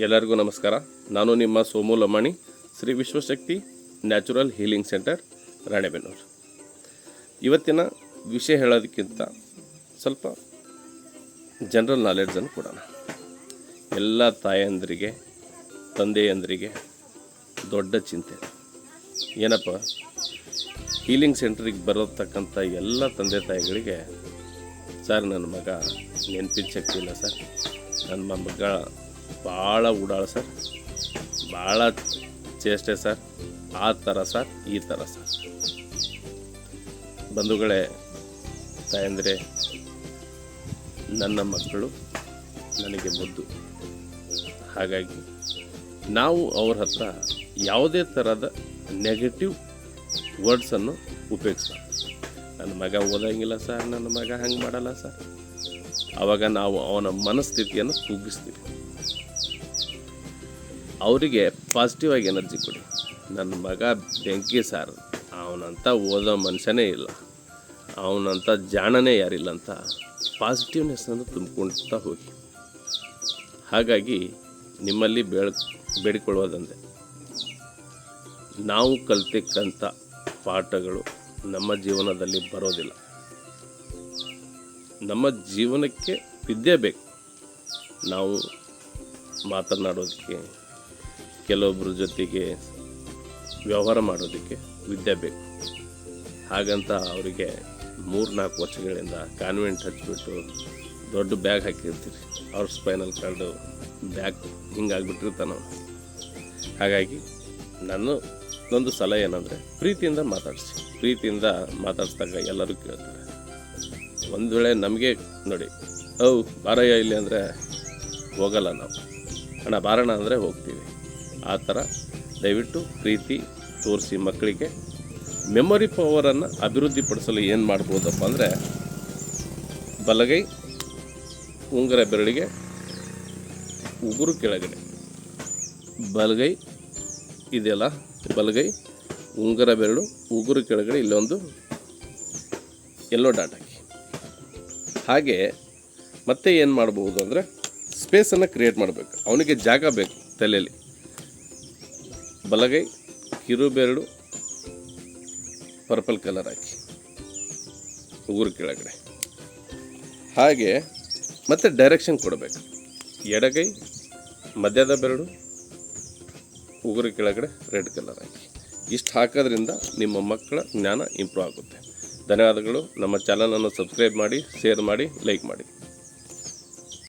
ಎಲ್ಲರಿಗೂ ನಮಸ್ಕಾರ. ನಾನು ನಿಮ್ಮ Somu Lamani, Shri Vishwashakti natural healing centre, Ranebennur. ಇವತ್ತಿನ ವಿಷಯ ಹೇಳೋದಕ್ಕಿಂತ ಸ್ವಲ್ಪ ಜನರಲ್ ನಾಲೆಡ್ಜನ್ನು ಕೊಡೋಣ. ಎಲ್ಲ ತಾಯಂದರಿಗೆ, ತಂದೆಯಂದರಿಗೆ ದೊಡ್ಡ ಚಿಂತೆ. ಏನಪ್ಪ? ಹೀಲಿಂಗ್ ಸೆಂಟ್ರಿಗೆ ಬರತಕ್ಕಂಥ ಎಲ್ಲ ತಂದೆ ತಾಯಿಗಳಿಗೆ, ಸರ್, ನನ್ನ ಮಗ ನೆನಪಿನ ಶಕ್ತಿ ಇಲ್ಲ ಸರ್. ನನ್ನ ಮಗ ಭಾಳ ಉಡಾಳ ಸರ್. ಭಾಳ ಚೇಷ್ಟೆ ಸರ್. ಆ ಥರ ಸರ್, ಈ ಥರ ಸರ್. ಬಂಧುಗಳೇ, ತಾಯಂದರೆ, ನನ್ನ ಮಕ್ಕಳು ನನಗೆ ಮುದ್ದು. ಹಾಗಾಗಿ ನಾವು ಅವ್ರ ಹತ್ರ ಯಾವುದೇ ಥರದ ನೆಗೆಟಿವ್ ವರ್ಡ್ಸನ್ನು ಉಪಯೋಗಿಸ್ಬಾರ್ದು. ನನ್ನ ಮಗ ಓದಂಗಿಲ್ಲ ಸರ್, ನನ್ನ ಮಗ ಹಂಗೆ ಮಾಡಲ್ಲ ಸರ್. ಆವಾಗ ನಾವು ಅವನ ಮನಸ್ಥಿತಿಯನ್ನು ಕುಗ್ಗಿಸ್ತೀವಿ. ಅವರಿಗೆ ಪಾಸಿಟಿವ್ ಆಗಿ ಎನರ್ಜಿ ಕೊಡಿ. ನನ್ನ ಮಗ ಬೆಂಕಿ ಸಾರ್. ಅವನಂತ ಓದೋ ಮನುಷ್ಯನೇ ಇಲ್ಲ. ಅವನಂತ ಜಾಣನೇ ಯಾರಿಲ್ಲ ಅಂತ ಪಾಸಿಟಿವ್ನೆಸ್ ಅಂತ ತುಂಬಿಕೊಳ್ತಾ ಹೋಗಿ. ಹಾಗಾಗಿ ನಿಮ್ಮಲ್ಲಿ ಬೇಡ, ಬೇಡಿಕೊಳ್ಳೋದಂದೆ. ನಾವು ಕಲ್ತಕ್ಕಂಥ ಪಾಠಗಳು ನಮ್ಮ ಜೀವನದಲ್ಲಿ ಬರೋದಿಲ್ಲ. ನಮ್ಮ ಜೀವನಕ್ಕೆ ವಿದ್ಯೆ ಬೇಕು. ನಾವು ಮಾತನಾಡೋದಕ್ಕೆ ಕೆಲವೊಬ್ಬರ ಜೊತೆಗೆ ವ್ಯವಹಾರ ಮಾಡೋದಕ್ಕೆ ವಿದ್ಯೆ ಬೇಕು. ಹಾಗಂತ ಅವರಿಗೆ ಮೂರು ನಾಲ್ಕು ವರ್ಷಗಳಿಂದ ಕಾನ್ವೆಂಟ್ ಹಚ್ಚಿಬಿಟ್ಟು ದೊಡ್ಡ ಬ್ಯಾಗ್ ಹಾಕಿರ್ತೀರಿ. ಅವ್ರ ಸ್ಪೈನಲ್ ಕಾರ್ಡು ಬ್ಯಾಗ್ ಹಿಂಗಾಗ್ಬಿಟ್ಟಿರ್ತಾನ. ಹಾಗಾಗಿ ನಾನು ಒಂದು ಸಲಹೆ ಏನಂದರೆ ಪ್ರೀತಿಯಿಂದ ಮಾತಾಡಿಸಿ. ಪ್ರೀತಿಯಿಂದ ಮಾತಾಡಿಸಿದಾಗ ಎಲ್ಲರೂ ಕೇಳ್ತಾರೆ. ಒಂದು ವೇಳೆ ನಮಗೆ ನೋಡಿ ಅವು ಬಾರಯ್ಯ, ಇಲ್ಲಿ ಅಂದರೆ ಹೋಗಲ್ಲ ನಾವು. ಅಣ್ಣ ಬಾರಣ ಅಂದರೆ ಹೋಗ್ತೀವಿ. ಆ ಥರ ದಯವಿಟ್ಟು ಪ್ರೀತಿ ತೋರಿಸಿ ಮಕ್ಕಳಿಗೆ. ಮೆಮೊರಿ ಪವರನ್ನು ಅಭಿವೃದ್ಧಿಪಡಿಸಲು ಏನು ಮಾಡ್ಬೋದಪ್ಪ ಅಂದರೆ, ಬಲಗೈ ಉಂಗುರ ಬೆರಳಿಗೆ ಉಗುರು ಕೆಳಗಡೆ. ಬಲಗೈ ಇದೆಯಲ್ಲ, ಬಲಗೈ ಉಂಗುರ ಬೆರಳು ಉಗುರು ಕೆಳಗಡೆ ಇಲ್ಲೊಂದು ಎಲ್ಲೋ ಡಾಟ್ ಹಾಕಿ. ಹಾಗೆ ಮತ್ತೆ ಏನು ಮಾಡ್ಬೋದು ಅಂದರೆ ಸ್ಪೇಸನ್ನು ಕ್ರಿಯೇಟ್ ಮಾಡಬೇಕು. ಅವನಿಗೆ ಜಾಗ ಬೇಕು ತಲೆಯಲ್ಲಿ. ಬಲಗೈ ಕಿರು ಬೆರಳು ಪರ್ಪಲ್ ಕಲರ್ ಹಾಕಿ. ಉಗುರು ಕೆಳಗಡೆ. ಹಾಗೆ ಮತ್ತೆ ಡೈರೆಕ್ಷನ್ ಕೊಡಬೇಕು. ಎಡಗೈ, ಮಧ್ಯದ ಬೆರಳು ಉಗುರು ಕೆಳಗಡೆ ರೆಡ್ ಕಲರ್ ಹಾಕಿ. ಇಷ್ಟು ಹಾಕೋದ್ರಿಂದ ನಿಮ್ಮ ಮಕ್ಕಳ ಜ್ಞಾನ ಇಂಪ್ರೂವ್ ಆಗುತ್ತೆ. ಧನ್ಯವಾದಗಳು. ನಮ್ಮ ಚಾನಲನ್ನು ಸಬ್ಸ್ಕ್ರೈಬ್ ಮಾಡಿ ಶೇರ್ ಮಾಡಿ ಲೈಕ್ ಮಾಡಿ.